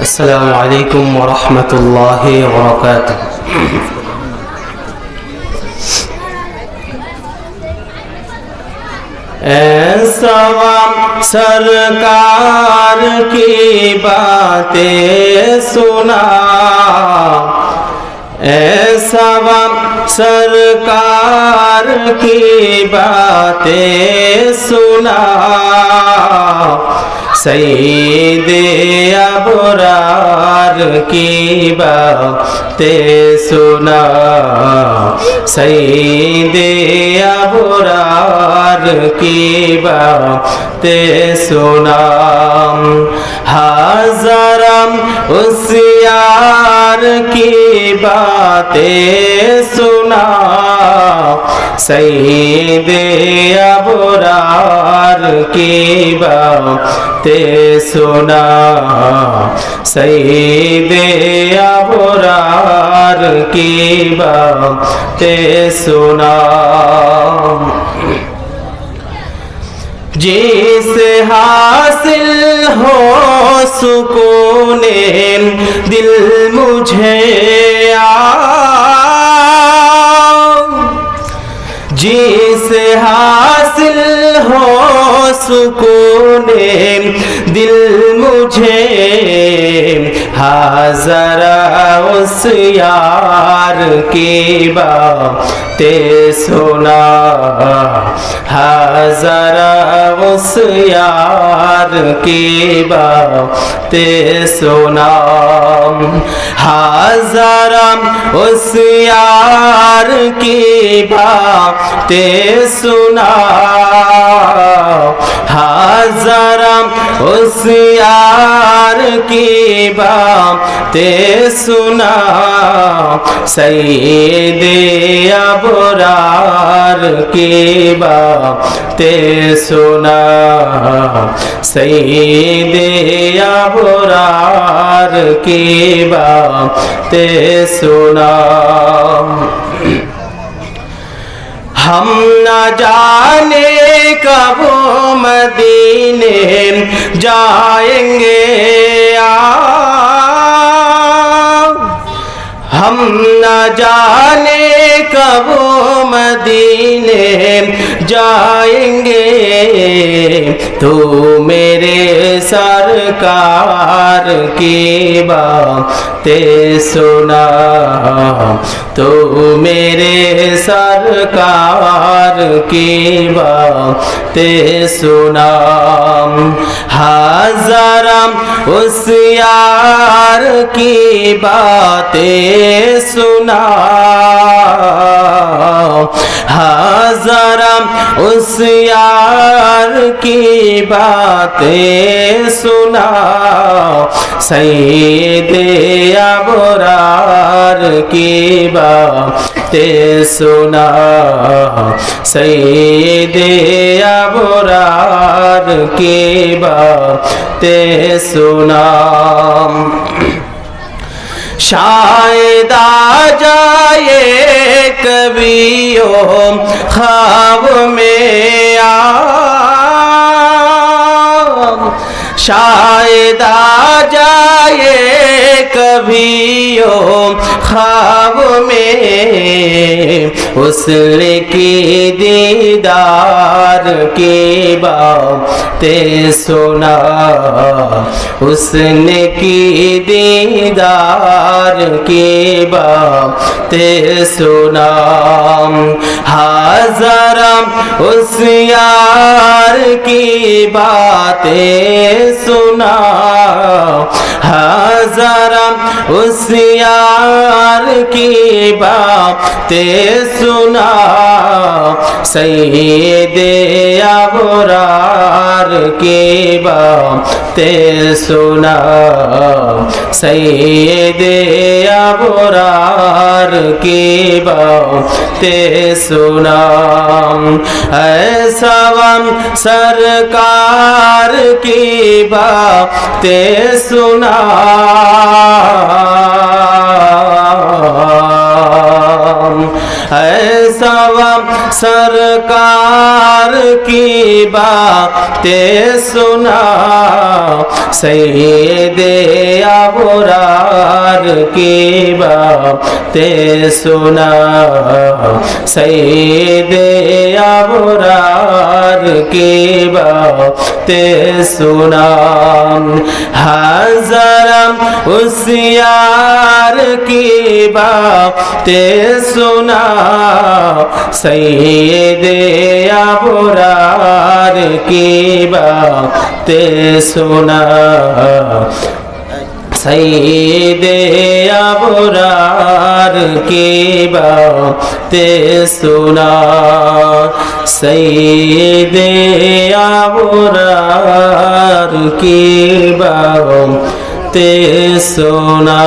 السلام عليكم ورحمة الله وبركاته ऐसा सरकार की बातें सुना ऐसा सरकार की बातें सुना সৈদে আবরার কি বাতে সুনা সৈদে আবরার কি বাতে সুনা হাজার उस यार की बातें सुना सईद अबरार की बातें सुना सईद अबरार की बातें सुना جس حاصل ہو سکون دل مجھے آؤ۔ جس حاصل ہو سکون दिल मुझे हाजरा उस यार की बातें सुना हाजरा उस यार की बातें सुना हाजरा उस यार আমার কি তে শোনা হাজারাম ওসিয়ার কি বা यार की बातें सुना सईद अबरार की बातें सुना सईद अबरार की बातें सुना हम न जाने कब वो मदीने जाएंगे आ ہم نہ جانے کب مدینے جائیں گے۔ تو میرے سرکار کی باتیں سنا۔ تو میرے سرکار کی باتیں سنا۔ ہاں، حاضر اس یار کی باتیں सुना हजारम उस यार की बातें सुना सईद अबरार की बातें सुना सईद अबरार की बातें شاید آ جائے کبھی ہو خواب میں آ شاید آ جائے کبھی او خواب میں، اس کی دیدار کی باتیں سنا۔ اس نے کی دیدار کی باتیں سنا۔ ہاں، حاضرم اس یار की बातें सुना हजारम उस यार की बातें सुना सईद अबरार की बातें রক্তে সোনা সৈদে আবরার কি বাতে সুনাম সবাম সরকার কি বাতে সুনাম সবাম সরকার আর কি বাতে শোনা সৈদে আবরার কি বাতে শোনা সৈদে আবরার কি বাতে শোনা হাজারাম উসিয়ার কি বাতে শোনা সৈদে আ আবরার কি বাতে শোনা? সৈদে আবরার কি বাতে শোনা? সৈদে আবরার কি বাতে শোনা?